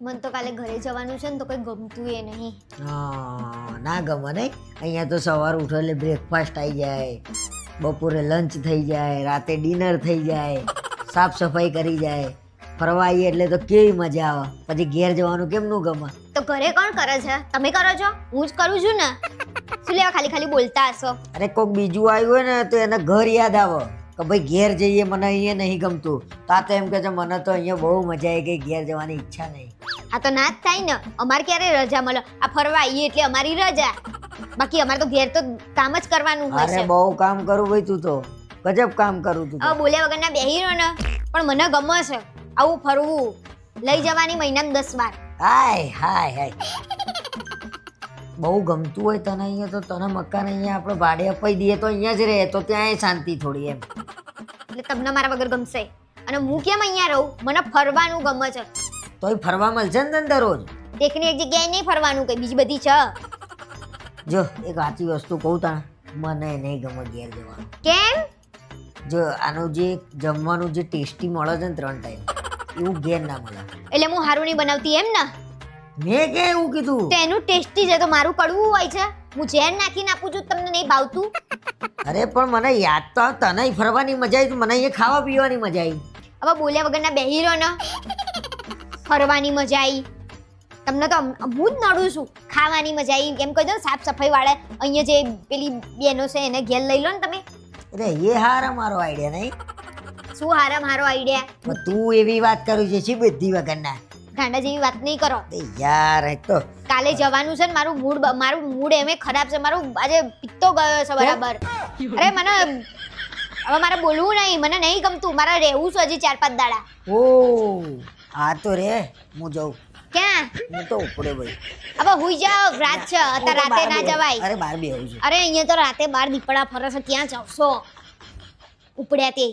મને તો કાલે ઘરે જવાનું છે ને તો કોઈ ગમતું એ નહીં. હા, ના ગમે નહીં. અહીંયા તો સવાર ઉઠો એટલે બ્રેકફાસ્ટ આવી જાય બપોરે લંચ થઈ જાય રાતે ડિનર થઈ જાય સાફ સફાઈ કરી જાય. ફરવા આવીએ એટલે તો કેવી મજા આવે. પછી ઘેર જવાનું કેમનું ગમે? તો ઘરે કોણ કરે છે? તમે કરો છો? હું જ કરું છું ને. શું લેવા ખાલી ખાલી બોલતા હશો? અરે કોઈક બીજું આવ્યું હોય ને તો એને ઘર યાદ આવે. કે ભાઈ ઘેર જઈએ મને અહીંયા નહીં ગમતું. તાતે એમ કે છે મને તો અહીંયા બહુ મજા આવી ગઈ ઘેર જવાની ઈચ્છા નહીં. આ તો ના જ થાય ને. અમારે ક્યારે રજા મળે? આ ફરવા આવીએ એટલે અમારી રજા. બાકી અમારે તો ઘેર તો કામ જ કરવાનું હોય અરે છે. બહુ કામ કરું ભાઈ તું તો. ગજબ કામ કરું તું તો. હવે બોલ્યા વગરના બેહી રહો ને. પણ મને ગમે છે આવું ફરવું. લઈ જવાની મહિનામાં દસ વાર. હાય હાય હાય. બહુ ગમતું હોય તને અહીંયા તો. તને મકાન અહીંયા આપણે ભાડે અપાઈ દઈએ તો અહીંયા જ રહે. તો ત્યાં શાંતિ થોડી એમ. એટલે તમને મારા વગર ગમશે. અને હું કેમ અહીંયા રહું? મને ફરવાનું ગમે છે. તોય ફરવા મળશે ને તને દરરોજ? એકની એક જગ્યાએ નહીં ફરવાનું કઈ બીજી બધી છે. જો એક સાચી વસ્તુ કહું તાણ મને નહીં ગમે ઘેર જવાનું. કેમ? જો આનું જે જમવાનું જે ટેસ્ટી મળે છે ને ત્રણ ટાઈમ એવું ઘેર ના મળે. એટલે હું હારું નહીં બનાવતી એમ ને? મેં કે એવું કીધું? તો એનું ટેસ્ટી છે તો મારું કડવું હોય છે. હું ઝેર નાખીને આપું છું તમને નહીં ભાવતું? અરે પણ મને યાદ તો તને ફરવાની મજા આવી. મને અહીંયા ખાવા પીવાની મજા આવી. હવે બોલ્યા વગરના બેહી રહો ને. ફરવાની મજા આવી. તમને તો હું જ નડું છું. ખાવાની મજા આવી. એમ કહી દો સાફ સફાઈ વાળા અહીંયા જે પેલી બેનો છે એને ઘેર લઈ લો ને તમે. અરે એ હારા મારો આઈડિયા નહીં. શું હારા મારો આઈડિયા તું એવી વાત કરું છે શી બધી વગરના? ગાંડા જેવી વાત નહીં કરો. યાર એક તો કાલે જવાનું છે ને મારું મૂડ મારું મૂડ એમે ખરાબ છે. મારું આજે પિત્તો ગયો છે બરાબર. અરે મને હવે મારે બોલવું નહીં મને નહીં ગમતું. મારે રહેવું છે હજી ચાર પાંચ દાડા. ઓ આ તો રે હું જાઉં. ક્યાં? હું તો ઉપડે ભાઈ. હવે હુઈ જાવ રાત છે અત્યારે રાતે ના જવાય. અરે બાર બી આવું છું. અરે અહીંયા તો રાતે બાર દીપડા ફરે છે ત્યાં જાવશો ઉપડ્યા તે.